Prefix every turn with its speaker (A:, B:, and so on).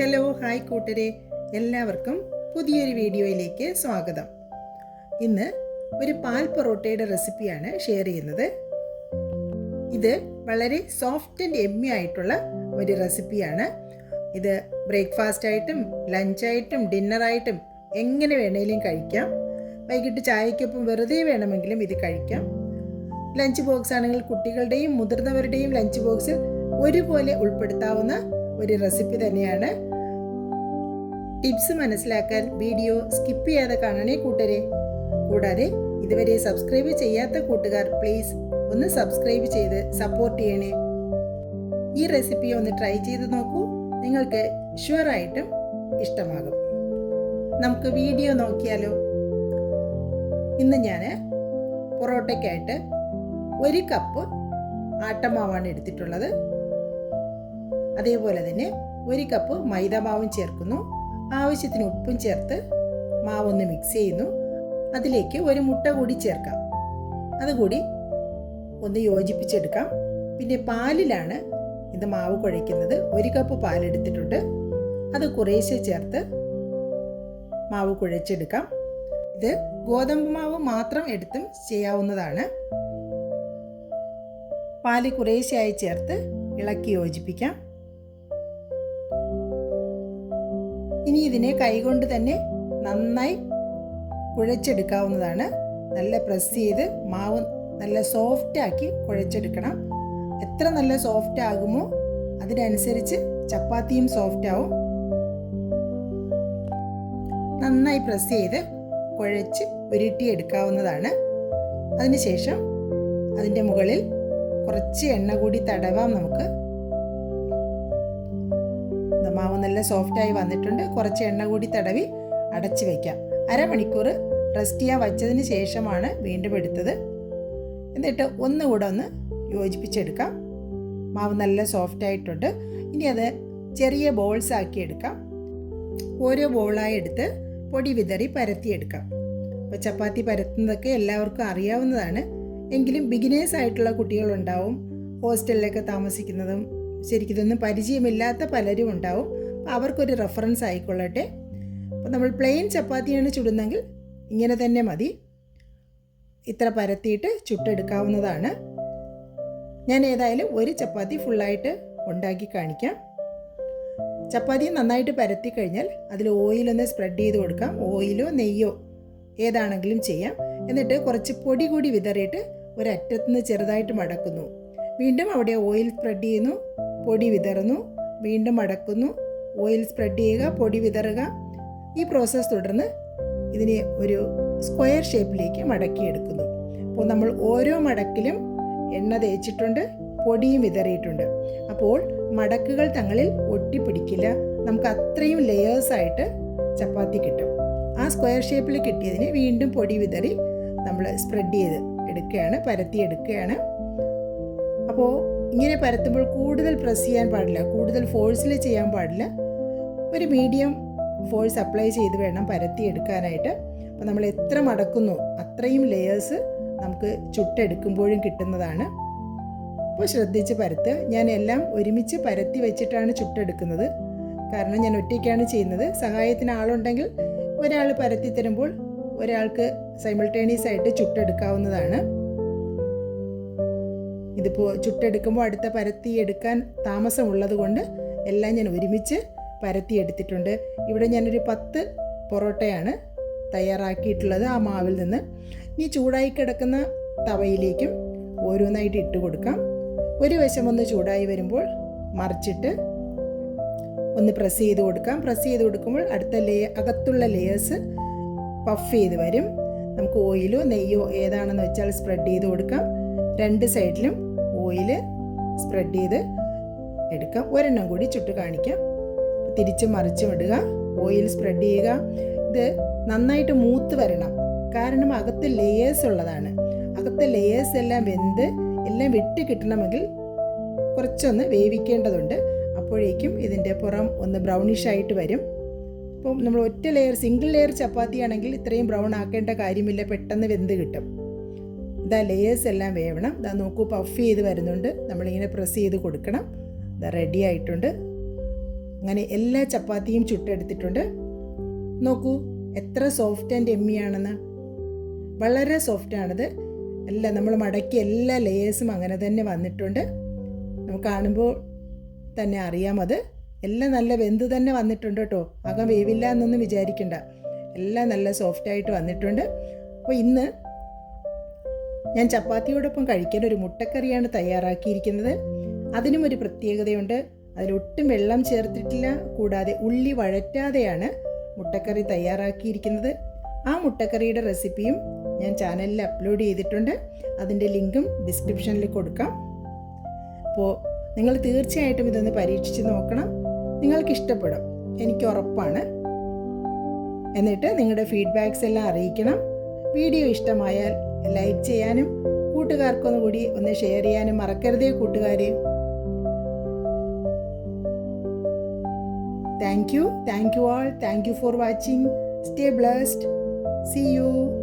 A: Hello hi കൂട്ടരെ. എല്ലാവർക്കും പുതിയൊരു വീഡിയോയിലേക്ക് സ്വാഗതം. ഇന്ന് ഒരു പാൽ പൊറോട്ടയുടെ റെസിപ്പിയാണ് ഷെയർ ചെയ്യുന്നത്. ഇത് വളരെ സോഫ്റ്റ് ആൻഡ് എമ്മി ആയിട്ടുള്ള ഒരു റെസിപ്പിയാണ്. ഇത് ബ്രേക്ക്ഫാസ്റ്റ് ആയിട്ടും ലഞ്ചായിട്ടും ഡിന്നറായിട്ടും എങ്ങനെ വേണേലും കഴിക്കാം. വൈകിട്ട് ചായക്കൊപ്പം വെറുതെ വേണമെങ്കിലും ഇത് കഴിക്കാം. ലഞ്ച് ബോക്സ് ആണെങ്കിൽ കുട്ടികളുടെയും മുതിർന്നവരുടെയും ലഞ്ച് ബോക്സിൽ ഒരുപോലെ ഉൾപ്പെടുത്താവുന്ന ഒരു റെസിപ്പി തന്നെയാണ് ടിപ്സ് മനസ്സിലാക്കാൻ വീഡിയോ സ്കിപ്പ് ചെയ്യാതെ കാണണേ കൂട്ടരെ. കൂടാതെ ഇതുവരെ സബ്സ്ക്രൈബ് ചെയ്യാത്ത കൂട്ടുകാർ പ്ലീസ് ഒന്ന് സബ്സ്ക്രൈബ് ചെയ്ത് സപ്പോർട്ട് ചെയ്യണേ. ഈ റെസിപ്പി ഒന്ന് ട്രൈ ചെയ്ത് നോക്കൂ. നിങ്ങൾക്ക് ഷുവറായിട്ടും ഇഷ്ടമാകും. നമുക്ക് വീഡിയോ നോക്കിയാലോ? ഇന്ന് ഞാൻ പൊറോട്ടയ്ക്കായിട്ട് ഒരു കപ്പ് ആട്ടമാവാണ് എടുത്തിട്ടുള്ളത്. അതേപോലെ തന്നെ ഒരു കപ്പ് മൈദമാവും ചേർക്കുന്നു. ആവശ്യത്തിന് ഉപ്പും ചേർത്ത് മാവൊന്ന് മിക്സ് ചെയ്യുന്നു. അതിലേക്ക് ഒരു മുട്ട കൂടി ചേർക്കാം. അതുകൂടി ഒന്ന് യോജിപ്പിച്ചെടുക്കാം. പിന്നെ പാലിലാണ് ഇത് മാവ് കുഴയ്ക്കുന്നത്. ഒരു കപ്പ് പാലെടുത്തിട്ടുണ്ട്. അത് കുറേശ്ശെ ചേർത്ത് മാവ് കുഴച്ചെടുക്കാം. ഇത് ഗോതമ്പ് മാവ് മാത്രം എടുത്തും ചെയ്യാവുന്നതാണ്. പാൽ കുറേശ്ശെയായി ചേർത്ത് ഇളക്കി യോജിപ്പിക്കാം. ഇനി ഇതിനെ കൈകൊണ്ട് തന്നെ നന്നായി കുഴച്ചെടുക്കാവുന്നതാണ്. നല്ല പ്രസ് ചെയ്ത് മാവ് നല്ല സോഫ്റ്റാക്കി കുഴച്ചെടുക്കണം. എത്ര നല്ല സോഫ്റ്റ് ആകുമോ അതിനനുസരിച്ച് ചപ്പാത്തിയും സോഫ്റ്റ് ആവും. നന്നായി പ്രസ് ചെയ്ത് കുഴച്ച് ഉരുട്ടിയെടുക്കാവുന്നതാണ്. അതിനുശേഷം അതിന്റെ മുകളിൽ കുറച്ച് എണ്ണ കൂടി തടവാം നമുക്ക്. മാവ് നല്ല സോഫ്റ്റായി വന്നിട്ടുണ്ട്. കുറച്ച് എണ്ണ കൂടി തടവി അടച്ചു വയ്ക്കാം അരമണിക്കൂർ റെസ്റ്റ് ചെയ്യാൻ വച്ചതിന് ശേഷമാണ് വീണ്ടും എടുത്തത്. എന്നിട്ട് ഒന്നുകൂടെ ഒന്ന് യോജിപ്പിച്ചെടുക്കാം. മാവ് നല്ല സോഫ്റ്റ് ആയിട്ടുണ്ട്. ഇനി അത് ചെറിയ ബോൾസ് ആക്കി എടുക്കാം. ഓരോ ബോളായി എടുത്ത് പൊടി വിതറി പരത്തിയെടുക്കാം. അപ്പോൾ ചപ്പാത്തി പരത്തുന്നതൊക്കെ എല്ലാവർക്കും അറിയാവുന്നതാണ്. എങ്കിലും ബിഗിനേഴ്സ് ആയിട്ടുള്ള കുട്ടികളുണ്ടാവും. ഹോസ്റ്റലിലൊക്കെ താമസിക്കുന്നതും ശരിക്കും ഇതൊന്നും പരിചയമില്ലാത്ത പലരും ഉണ്ടാവും. അവർക്കൊരു റെഫറൻസ് ആയിക്കൊള്ളട്ടെ. അപ്പോൾ നമ്മൾ പ്ലെയിൻ ചപ്പാത്തിയാണ് ചുടുന്നെങ്കിൽ ഇങ്ങനെ തന്നെ മതി. ഇത്ര പരത്തിയിട്ട് ചുട്ടെടുക്കാവുന്നതാണ്. ഞാൻ ഏതായാലും ഒരു ചപ്പാത്തി ഫുള്ളായിട്ട് ഉണ്ടാക്കി കാണിക്കാം. ചപ്പാത്തി നന്നായിട്ട് പരത്തി കഴിഞ്ഞാൽ അതിൽ ഓയിലൊന്ന് സ്പ്രെഡ് ചെയ്ത് കൊടുക്കാം. ഓയിലോ നെയ്യോ ഏതാണെങ്കിലും ചെയ്യാം. എന്നിട്ട് കുറച്ച് പൊടി കൂടി വിതറിയിട്ട് ഒരറ്റത്തുനിന്ന് ചെറുതായിട്ട് മടക്കുന്നു. വീണ്ടും അവിടെ ഓയിൽ സ്പ്രെഡ് ചെയ്യുന്നു. പൊടി വിതറുന്നു വീണ്ടും അടക്കുന്നു. ഓയിൽ സ്പ്രെഡ് ചെയ്യുക പൊടി വിതറുക. ഈ പ്രോസസ്സ് തുടർന്ന് ഇതിനെ ഒരു സ്ക്വയർ ഷേപ്പിലേക്ക് മടക്കിയെടുക്കുന്നു അപ്പോൾ നമ്മൾ ഓരോ മടക്കിലും എണ്ണ തേച്ചിട്ടുണ്ട് പൊടിയും വിതറിയിട്ടുണ്ട്. അപ്പോൾ മടക്കുകൾ തങ്ങളിൽ ഒട്ടിപ്പിടിക്കില്ല. നമുക്ക് അത്രയും ലെയേഴ്സായിട്ട് ചപ്പാത്തി കിട്ടും. ആ സ്ക്വയർ ഷേപ്പിൽ കിട്ടിയതിന് വീണ്ടും പൊടി വിതറി നമ്മൾ സ്പ്രെഡ് ചെയ്ത് എടുക്കുകയാണ് പരത്തി എടുക്കുകയാണ്. അപ്പോൾ ഇങ്ങനെ പരത്തുമ്പോൾ കൂടുതൽ പ്രസ് ചെയ്യാൻ പാടില്ല കൂടുതൽ ഫോഴ്സിൽ ചെയ്യാൻ പാടില്ല. ഒരു മീഡിയം ഫോഴ്സ് അപ്ലൈ ചെയ്ത് വേണം പരത്തി എടുക്കാനായിട്ട്. അപ്പോൾ നമ്മൾ എത്ര മടക്കുന്നു അത്രയും ലെയേഴ്സ് നമുക്ക് ചുട്ടെടുക്കുമ്പോഴും കിട്ടുന്നതാണ്. അപ്പോൾ ശ്രദ്ധിച്ച് പരത്ത് ഞാൻ എല്ലാം ഒരുമിച്ച് പരത്തി വെച്ചിട്ടാണ് ചുട്ടെടുക്കുന്നത്. കാരണം ഞാൻ ഒറ്റയ്ക്കാണ് ചെയ്യുന്നത്. സഹായത്തിന് ആളുണ്ടെങ്കിൽ ഒരാൾ പരത്തി തരുമ്പോൾ ഒരാൾക്ക് സൈമിൾട്ടേനിയസ് ആയിട്ട് ചുട്ടെടുക്കാവുന്നതാണ്. ഇതിപ്പോൾ ചുട്ടെടുക്കുമ്പോൾ അടുത്ത പരത്തി എടുക്കാൻ താമസമുള്ളത് കൊണ്ട് എല്ലാം ഞാൻ ഒരുമിച്ച് പരത്തി എടുത്തിട്ടുണ്ട്. ഇവിടെ ഞാനൊരു പത്ത് പൊറോട്ടയാണ് തയ്യാറാക്കിയിട്ടുള്ളത് ആ മാവിൽ നിന്ന്. ഇനി ചൂടായി കിടക്കുന്ന തവയിലേക്കും ഓരോന്നായിട്ട് ഇട്ട് കൊടുക്കാം. ഒരു വശം ഒന്ന് ചൂടായി വരുമ്പോൾ മറിച്ചിട്ട് ഒന്ന് പ്രസ് ചെയ്ത് കൊടുക്കാം. പ്രസ് ചെയ്ത് കൊടുക്കുമ്പോൾ അടുത്ത ലേ അകത്തുള്ള ലെയേഴ്സ് പഫ് ചെയ്ത് വരും. നമുക്ക് ഓയിലോ നെയ്യോ ഏതാണെന്ന് വെച്ചാൽ സ്പ്രെഡ് ചെയ്ത് കൊടുക്കാം. രണ്ട് സൈഡിലും ഓയിൽ സ്പ്രെഡ് ചെയ്ത് എടുക്കാം. ഒരെണ്ണം കൂടി ചുട്ട് കാണിക്കാം. തിരിച്ച് മറിച്ച് ഇടുക ഓയിൽ സ്പ്രെഡ് ചെയ്യുക. ഇത് നന്നായിട്ട് മൂത്ത് വരണം. കാരണം അകത്ത് ലെയേഴ്സ് ഉള്ളതാണ്. അകത്തെ ലെയേഴ്സ് എല്ലാം വെന്ത് എല്ലാം വിട്ട് കിട്ടണമെങ്കിൽ കുറച്ചൊന്ന് വേവിക്കേണ്ടതുണ്ട്. അപ്പോഴേക്കും ഇതിന്റെ പുറം ഒന്ന് ബ്രൗണിഷ് ആയിട്ട് വരും. അപ്പം നമ്മൾ ഒറ്റ ലെയർ സിംഗിൾ ലെയർ ചപ്പാത്തി ആണെങ്കിൽ ഇത്രയും ബ്രൗൺ ആക്കേണ്ട കാര്യമില്ല. പെട്ടെന്ന് വെന്ത് കിട്ടും. ഇതാ ലെയേഴ്സ് എല്ലാം വേവണം. ഇതാ നോക്കൂ പഫ് ചെയ്ത് വരുന്നുണ്ട്. നമ്മളിങ്ങനെ പ്രസ് ചെയ്ത് കൊടുക്കണം. ഇതാ റെഡി ആയിട്ടുണ്ട്. അങ്ങനെ എല്ലാ ചപ്പാത്തിയും ചുട്ടെടുത്തിട്ടുണ്ട്. നോക്കൂ എത്ര സോഫ്റ്റ് ആൻഡ് എമ്മി എമ്മിയാണെന്ന് വളരെ സോഫ്റ്റ് സോഫ്റ്റാണിത് എല്ലാം നമ്മൾ മടക്കി എല്ലാ ലെയേഴ്സും അങ്ങനെ തന്നെ വന്നിട്ടുണ്ട്. നമുക്ക് കാണുമ്പോൾ തന്നെ അറിയാം അത്. എല്ലാം നല്ല വെന്ത് തന്നെ വന്നിട്ടുണ്ട് കേട്ടോ അകം വേവില്ല എന്നൊന്നും വിചാരിക്കണ്ട. എല്ലാം നല്ല സോഫ്റ്റായിട്ട് വന്നിട്ടുണ്ട്. അപ്പോൾ ഇന്ന് ഞാൻ ചപ്പാത്തിയോടൊപ്പം കഴിക്കാൻ ഒരു മുട്ടക്കറിയാണ് തയ്യാറാക്കിയിരിക്കുന്നത്. അതിനും ഒരു പ്രത്യേകതയുണ്ട്. അതിലൊട്ടും വെള്ളം ചേർത്തിട്ടില്ല. കൂടാതെ ഉള്ളി വഴറ്റാതെയാണ് മുട്ടക്കറി തയ്യാറാക്കിയിരിക്കുന്നത്. ആ മുട്ടക്കറിയുടെ റെസിപ്പിയും ഞാൻ ചാനലിൽ അപ്ലോഡ് ചെയ്തിട്ടുണ്ട്. അതിന്റെ ലിങ്കും ഡിസ്ക്രിപ്ഷനിൽ കൊടുക്കാം. അപ്പോൾ നിങ്ങൾ തീർച്ചയായിട്ടും ഇതൊന്ന് പരീക്ഷിച്ച് നോക്കണം. നിങ്ങൾക്ക് ഇഷ്ടപ്പെടും എനിക്ക് ഉറപ്പാണ്. എന്നിട്ട് നിങ്ങളുടെ ഫീഡ്ബാക്സ് എല്ലാം അറിയിക്കണം. വീഡിയോ ഇഷ്ടമായാൽ ലൈക്ക് ചെയ്യാനും കൂട്ടുകാർക്കൊന്ന് കൂടി ഒന്ന് ഷെയർ ചെയ്യാനും മറക്കരുത് കൂട്ടുകാർ thank you thank you all thank you for watching stay blessed see you